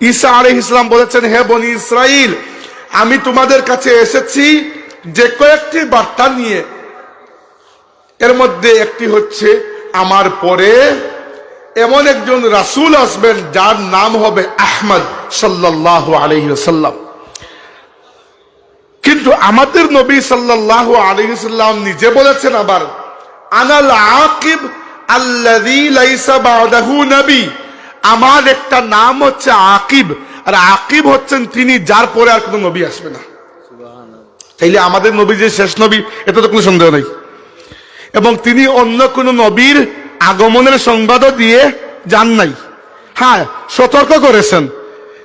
ঈসা আলাইহিস ইসলাম বলেছেন, হে বনি ইসরাইল আমি তোমাদের কাছে এসেছি যে কয়েকটি বার্তা নিয়ে। এর মধ্যে একটি হচ্ছে, আমার পরে এমন একজন রাসূল আসবেন যার নাম হবে আহমদ সাল্লাল্লাহু আলাইহি ওয়াসাল্লাম। কিন্তু আমাদের নবী সাল্লাল্লাহু আলাইহি সাল্লাম নিজে বলেছেন আবার, আনাল আকিব আল্লাহ নবী। আমার একটা নাম হচ্ছে আকিব আর আকিব হচ্ছেন তিনি যার পরে আর কোনো নবী আসবে না। তাইলে আমাদের নবী যে শেষ নবী এতে তো কোনো সন্দেহ নেই। এবং তিনি অন্য কোন নবীর আগমনের সংবাদও দিয়ে যান নাই। হ্যাঁ সতর্ক করেছেন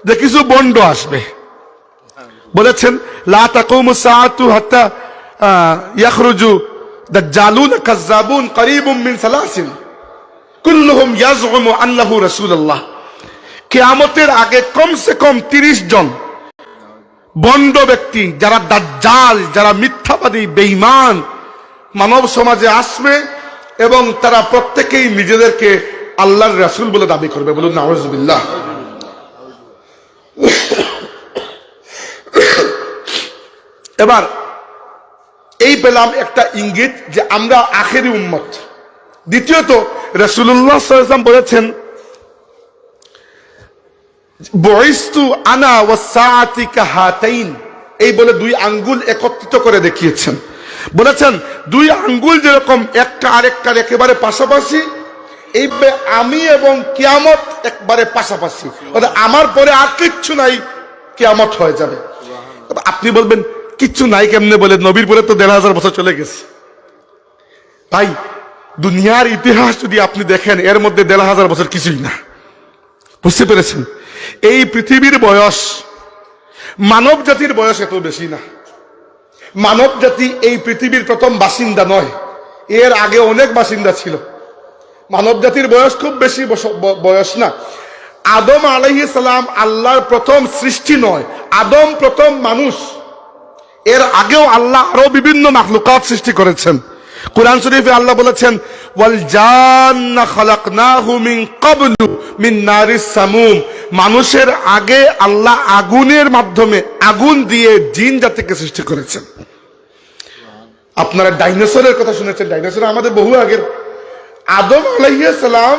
যে কিছু বন্ড আসবে। বলেছেন লা তাকুমু সাআতু হাত্তা আহ, ইয়াখরুজু দাজ্জালুন কাজ্জাবুন করিবুম মিন সালাসিন। কুল্লুহুম ইয়াজউমু আন্নাহু রাসূলুল্লাহ। কিয়ামতের আগে কমসে কম 30 জন বন্ড ব্যক্তি, যারা দাজ্জাল, যারা মিথ্যাবাদী, বেঈমান মানব সমাজে আসবে এবং তারা প্রত্যেকেই নিজেদেরকে আল্লাহর রাসূল বলে দাবি করবে বলুন, নাউজুবিল্লাহ। এবার এই পেলাম একটা ইঙ্গিত যে আমরা আখেরি উম্মত। দ্বিতীয়ত রসুল্লাহ সাল্লাম বলেছেন বয়স্তু আনা ও সাআতি কাহাতাইন এই বলে দুই আঙ্গুল একত্রিত করে দেখিয়েছেন। বলেছেন, দুই আঙ্গুল যেরকম একটা আরেকটার একেবারে পাশাপাশি, এইভাবে আমি এবং কিয়ামত একবারে পাশাপাশি। আমার পরে আর কিচ্ছু নাই, কিয়ামত হয়ে যাবে। আপনি বলবেন, কিচ্ছু নাই কেমনে বলে? নবীর পরে তো দেড় হাজার বছর চলে গেছে। ভাই দুনিয়ার ইতিহাস যদি আপনি দেখেন, এর মধ্যে দেড় হাজার বছর কিছুই না। বুঝতে পেরেছেন? এই পৃথিবীর বয়স, মানব জাতির বয়স এত বেশি না। মানব জাতি এই পৃথিবীর প্রথম বাসিন্দা নয়, এর আগে অনেক বাসিন্দা ছিল। মানব জাতির বয়স খুব বেশি বয়স না। আদম আলহি সালাম আল্লাহর প্রথম সৃষ্টি নয়, আদম প্রথম মানুষ। এর আগেও আল্লাহ আরও বিভিন্ন মাখলুকাত সৃষ্টি করেছেন। কোরআন শরীফে আল্লাহ বলেছেন, ওয়াল মিন মিন মানুষের আগে আল্লাহ আগুনের মাধ্যমে আগুন দিয়ে জিন জাতিকে সৃষ্টি করেছেন। আপনারা ডাইনোসরের কথা শুনেছেন, ডাইনোসর আমাদের বহু আগের। আদম আলাইহিস সালাম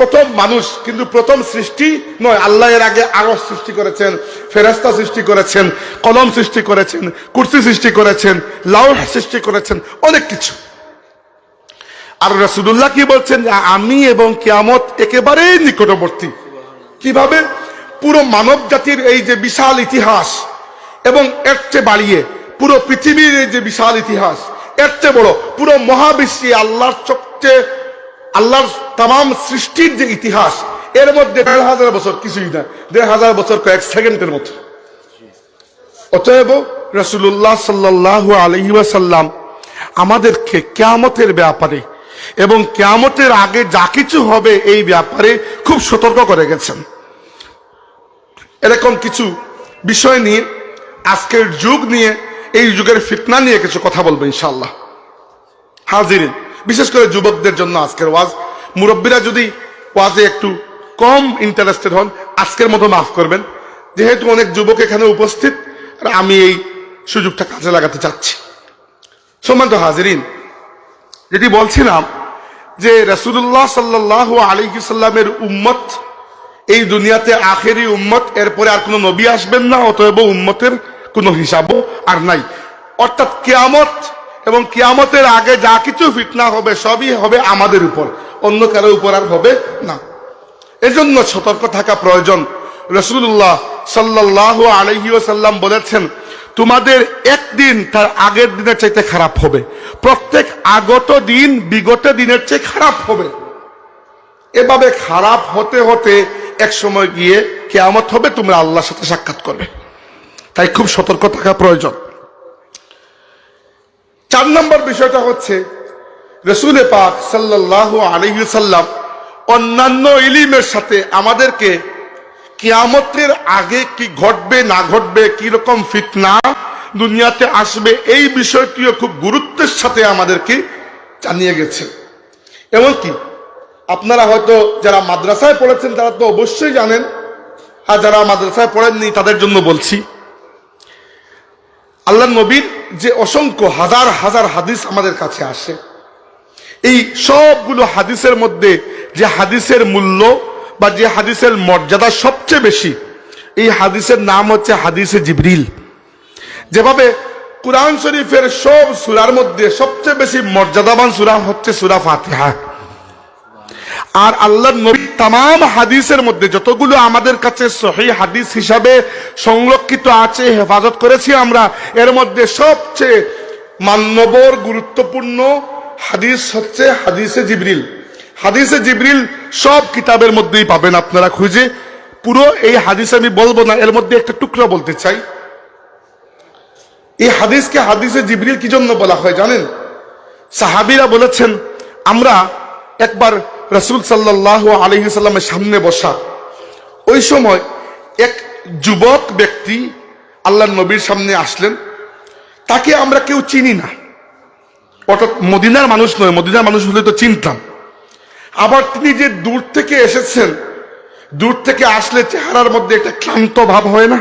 প্রথম মানুষ, কিন্তু প্রথম সৃষ্টি নয়, আল্লাহ এর আগে আরও সৃষ্টি করেছেন ফেরাস্তা সৃষ্টি করেছেন, কলম সৃষ্টি করেছেন, কুর্সি সৃষ্টি করেছেন, লাউহ সৃষ্টি করেছেন, অনেক কিছু। আর রসুল্লাহ কি বলছেন? আমি এবং কেয়ামত একেবারেই নিকটবর্তী। কীভাবে? পুরো মানব জাতির এই যে বিশাল ইতিহাস এবং এর চেয়ে বাড়িয়ে পুরো পৃথিবীর এই যে বিশাল ইতিহাস, এর চেয়ে বড় পুরো মহাবিশ্বে আল্লাহর সবচেয়ে, আল্লাহর তাম সৃষ্টির যে ইতিহাস, এর মধ্যে দেড় হাজার বছর কিছুই না, দেড় হাজার বছর কয়েক সেকেন্ডের মতো। অতএব রসুল্লাহ সাল্লাহ আলহি ওয়াসাল্লাম আমাদেরকে কেয়ামতের ব্যাপারে এবং কেয়ামতের আগে যা কিছু হবে এই ব্যাপারে খুব সতর্ক করে গেছেন। এরকম কিছু বিষয় নিয়ে আজকের যুগ নিয়ে, এই যুগের ফিতনা নিয়ে কিছু কথা বলব ইনশাল্লাহ হাজিরিন, বিশেষ করে যুবকদের জন্য আজকের ওয়াজ। মুরব্বীরা যদি ওয়াজে একটু কম ইন্টারেস্টেড হন, আজকের মতো মাফ করবেন। যেহেতু অনেক যুবক এখানে উপস্থিত আমি এই সুযোগটা কাজে লাগাতে চাচ্ছি। সম্মান তো হাজিরিন যেটি বলছিলাম যে রসুল্লাহ সাল্লাহ আলী সাল্লামের উম্মত, এই দুনিয়াতে আখেরি উম্মত, এরপরে আর কোনো নবী আসবেন না, অতএব উম্মতের কোনো হিসাবও আর নাই। অর্থাৎ কেয়ামত এবং কেয়ামতের আগে যা কিছু ফিটনা হবে, সবই হবে আমাদের উপর, অন্য কারও উপর আর হবে না। এজন্য সতর্ক থাকা প্রয়োজন। রসুল্লাহ সাল্লাহ আলহি সাল্লাম বলেছেন তোমাদের একদিন তার আগের দিনের চাইতে খারাপ হবে। প্রত্যেক আগত দিন, বিগত দিনের চেয়ে খারাপ হবে। এভাবে খারাপ হতে হতে এক সময় গিয়ে কেয়ামত হবে, তোমরা আল্লাহর সাথে সাক্ষাৎ করবে। তাই খুব সতর্ক থাকা প্রয়োজন। চার নম্বর বিষয়টা হচ্ছে, রসুল পাক সাল্লাহ আলহি সাল্লাম অন্যান্য ইলিমের সাথে আমাদেরকে কিয়ামতের আগে কি ঘটবে, না ঘটবে কি রকম ফিতনা দুনিয়াতে আসবে, এই বিষয়টিও খুব গুরুত্বের সাথে আমাদেরকে জানিয়ে গেছে। এমনকি আপনারা হয়তো যারা মাদ্রাসায় পড়েছেন, তারা তো অবশ্যই জানেন, আর যারা মাদ্রাসায় পড়েননি, তাদের জন্য বলছি আল্লাহ নবীর যে অসংখ্য হাজার হাজার হাদিস আমাদের কাছে আসে। এই সবগুলো হাদিসের মধ্যে যে হাদিসের মূল্য বা যে হাদিসের মর্যাদা সবচেয়ে বেশি, এই হাদিসের নাম হচ্ছে হাদিসে জিবরিল। যেভাবে কুরআন শরীফের সব সুরার মধ্যে সবচেয়ে বেশি মর্যাদাবান সুরা হচ্ছে সুরা ফাতিহা। আর আল্লাহ নবী তাম হাদিসের মধ্যে যতগুলো আমাদের কাছে সহি হাদিস হিসাবে সংরক্ষিত আছে, হেফাজত করেছি আমরা, এর মধ্যে সবচেয়ে মান্যবর, গুরুত্বপূর্ণ হাদিস হচ্ছে হাদিসে জিবরিল। হাদিসে জিবরিল সব কিতাবের মধ্যেই পাবেন আপনারা খুঁজে। পুরো এই হাদিস আমি বলব না, এর মধ্যে একটা টুকরা বলতে চাই। এই হাদিসকে হাদিসে জিবরিল কি জন্য বলা হয় জানেন? সাহাবিরা বলেছেন, আমরা একবার রসুল সাল্লাহ আলহিসাল্লামের সামনে বসা, ওই সময় এক যুবক ব্যক্তি আল্লাহ নবীর সামনে আসলেন। তাকে আমরা কেউ চিনি না। অর্থাৎ মদিনার মানুষ নয়, মদিনার মানুষ হলে তো চিনতাম। আবার তিনি যে দূর থেকে এসেছেন, দূর থেকে আসলে চেহারার মধ্যে একটা ক্লান্ত ভাব হয় না?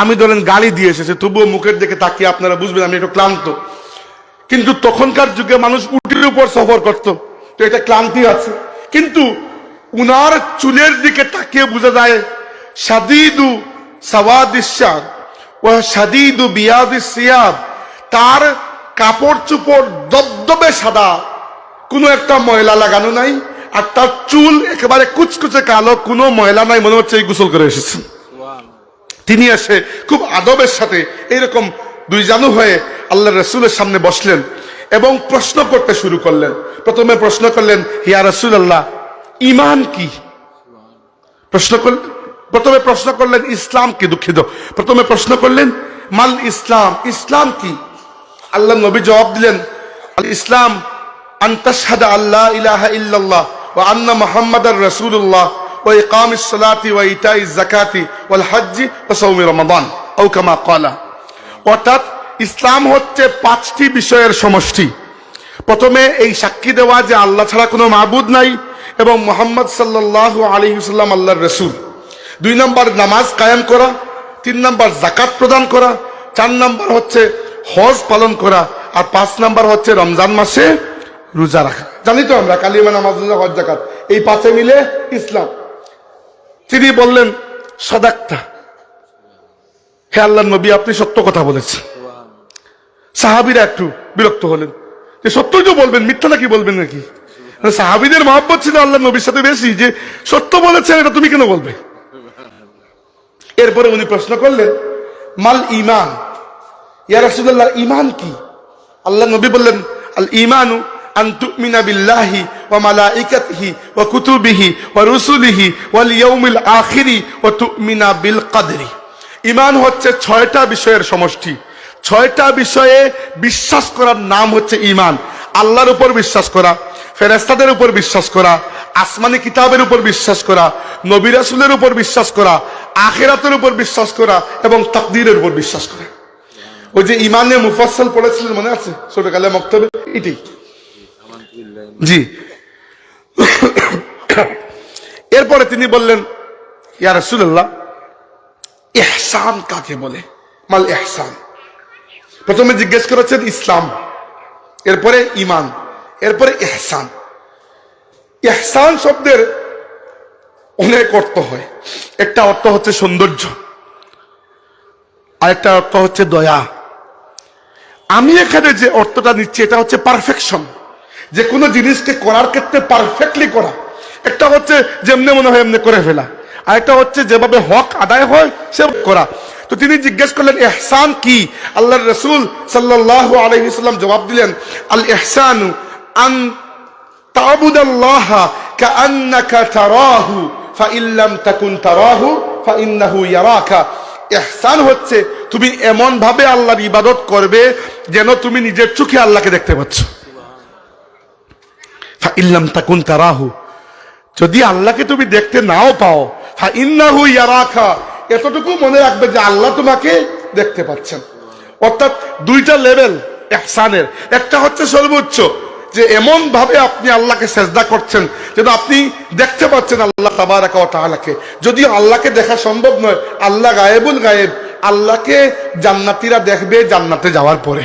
আমি ধরেন গালি দিয়ে এসেছে, তবুও মুখের দিকে তাকিয়ে আপনারা বুঝবেন আমি একটু ক্লান্ত। কিন্তু তখনকার যুগে মানুষ উটির উপর সফর করত, তো এটা ক্লান্তি আছে। কিন্তু উনার চুলের দিকে তাকিয়ে বোঝা যায়, সাদিদু সাওয়াদিসার ও সাদিদু সিয়াব তার কাপড় চুপড় দবদবে সাদা। কোনো একটা ময়লা লাগানো নাই, আর তার চুল একেবারে কুচকুচে কালো, কোনো ময়লা নাই, মনে হচ্ছে এই গোসল করে এসেছেন তিনি এসে খুব আদবের সাথে এইরকম দুই জানু হয়ে আল্লাহ রসুলের সামনে বসলেন এবং প্রশ্ন করতে শুরু করলেন। প্রথমে প্রশ্ন করলেন হিয়া রসুল আল্লাহ ইমান কি? প্রশ্ন করলেন, প্রথমে প্রশ্ন করলেন, ইসলাম কি দুঃখিত? প্রথমে প্রশ্ন করলেন, মাল ইসলাম ইসলাম কি? আল্লাহ নবী জবাব দিলেন ইসলাম আন্তাসাদা আল্লাহ ইলাহ ইল্লাল্লাহ ও আন্না মোহাম্মদার রসুল্লাহ ও ইকাম ইসলাতি ও ইতাই জাকাতি ওল হাজ্জি ও সৌমি রমাদান ঔকামা কলা অর্থাৎ ইসলাম হচ্ছে পাঁচটি বিষয়ের সমষ্টি। প্রথমে এই সাক্ষী দেওয়া যে আল্লাহ ছাড়া কোনো মাহবুদ নাই এবং মোহাম্মদ সাল্লাহ আলহিসাল্লাম আল্লাহর রসুল। দুই নম্বর নামাজ কায়েম করা, তিন নম্বর জাকাত প্রদান করা, চার নম্বর হচ্ছে হজ পালন করা, আর পাঁচ নম্বর হচ্ছে রমজান মাসে রোজা রাখা। জানি তো আমরা কালিমা নামাজ রোজা, হজ জাকাত এই পাঁচে মিলে ইসলাম। তিনি বললেন, সদাক্তা। হে আল্লাহ নবী, আপনি সত্য কথা বলেছেন। সাহাবিরা একটু বিরক্ত হলেন। যে, সত্যই তো বলবেন, মিথ্যা নাকি বলবেন নাকি? সাহাবিদের মহাব্বত ছিল আল্লাহ নবীর সাথে বেশি। যে, সত্য বলেছেন, এটা তুমি কেন বলবে? এরপরে উনি প্রশ্ন করলেন, মাল ইমান ইয়া রাসুল্লাহ ইমান কি? আল্লাহ নবী বললেন আল ইমানু ইমান হচ্ছে ছয়টা বিষয়ের সমষ্টি। ছয়টা বিষয়ে বিশ্বাস করার নাম হচ্ছে ইমান। আল্লাহর উপর বিশ্বাস করা ফেরেস্তাদের উপর বিশ্বাস করা, আসমানি কিতাবের উপর বিশ্বাস করা, নবী রাসূলের উপর বিশ্বাস করা, আখেরাতের উপর বিশ্বাস করা এবং তাকদীরের উপর বিশ্বাস করা। ওই যে ইমানে মুফাসসাল পড়েছিলেন মনে আছে? ছোটকালে মক্তবে? এটাই। জি। এরপরে তিনি বললেন, ইয়া রাসূলুল্লাহ, ইহসান কাকে বলে? মাল ইহসান। প্রথমে জিজ্ঞেস করেছেন, ইসলাম। এরপরে ইমান এরপরে, ইহসান। ইহসান শব্দের অনেক অর্থ হয়। একটা অর্থ হচ্ছে সৌন্দর্য, আরেকটা অর্থ হচ্ছে দয়া। আমি এখানে যে অর্থটা নিচ্ছি, এটা হচ্ছে পারফেকশন যে কোনো জিনিসকে করার ক্ষেত্রে পারফেক্টলি করা। একটা হচ্ছে যেমনে মনে হয় এমনি করে ফেলা। আর একটা হচ্ছে যেভাবে হক আদায় হয় সে করা। তো তিনি জিজ্ঞেস করলেন এহসান কি? আল্লাহ রসুল সাল্লাহ আলহিসাল্লাম জবাব দিলেন আল এহসান আন তাবুদাল্লাহ কাআন্নাকা তাকুন ইহসান হচ্ছে, তুমি এমন ভাবে আল্লাহর ইবাদত করবে যেন তুমি নিজের চোখে আল্লাহকে দেখতে পাচ্ছ। ফাইল্লাম তাকুন তারাহু। যদি আল্লাহকে তুমি দেখতে নাও পাও, ফাইন্নাহু ইয়ারাকা। এতটুকু মনে রাখবে যে আল্লাহ তোমাকে দেখতে পাচ্ছেন। অর্থাৎ দুইটা লেভেল এহসানের। একটা হচ্ছে সর্বোচ্চ, যে এমন ভাবে আপনি আল্লাহকে সেজদা করছেন, যেন আপনি দেখতে পাচ্ছেন আল্লাহ তাবারাকা ওয়া তাআলাকে। যদিও আল্লাহকে দেখা সম্ভব নয়, আল্লাহ গায়েবুল গায়েব। আল্লাহকে জান্নাতীরা দেখবে জান্নাতে যাওয়ার পরে।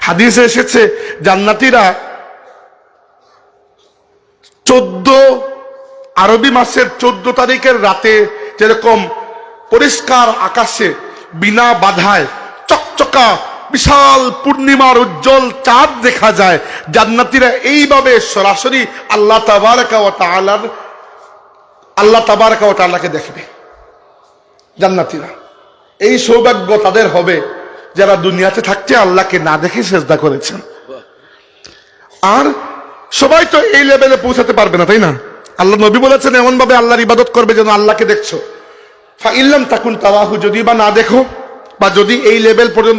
হাদিসে এসেছে, জান্নাতীরা চোদ্দ আরবি মাসের চোদ্দ তারিখের রাতে যেরকম পরিষ্কার আকাশে বিনা বাধায় চকচকা বিশাল পূর্ণিমার উজ্জ্বল চাঁদ দেখা যায়, জান্নাতীরা এইভাবে সরাসরি আল্লাহ তাবারাকা ওয়া তাআলার, আল্লাহ তাবারাকা ওয়া দেখবে, জান্নাতীরা। এই সৌভাগ্য তাদের হবে যারা দুনিয়াতে থাকছে আল্লাহকে না দেখে সেজদা করেছেন। আর সবাই তো এই লেভেলে পৌঁছাতে পারবে না, তাই না? আল্লাহ নবী বলেছেন এমন ভাবে আল্লাহর ইবাদত করবে যেন আল্লাহকে দেখছ। ইল্লাম তাকুন তাওয়াহু যদি বা না দেখো, বা যদি এই লেভেল পর্যন্ত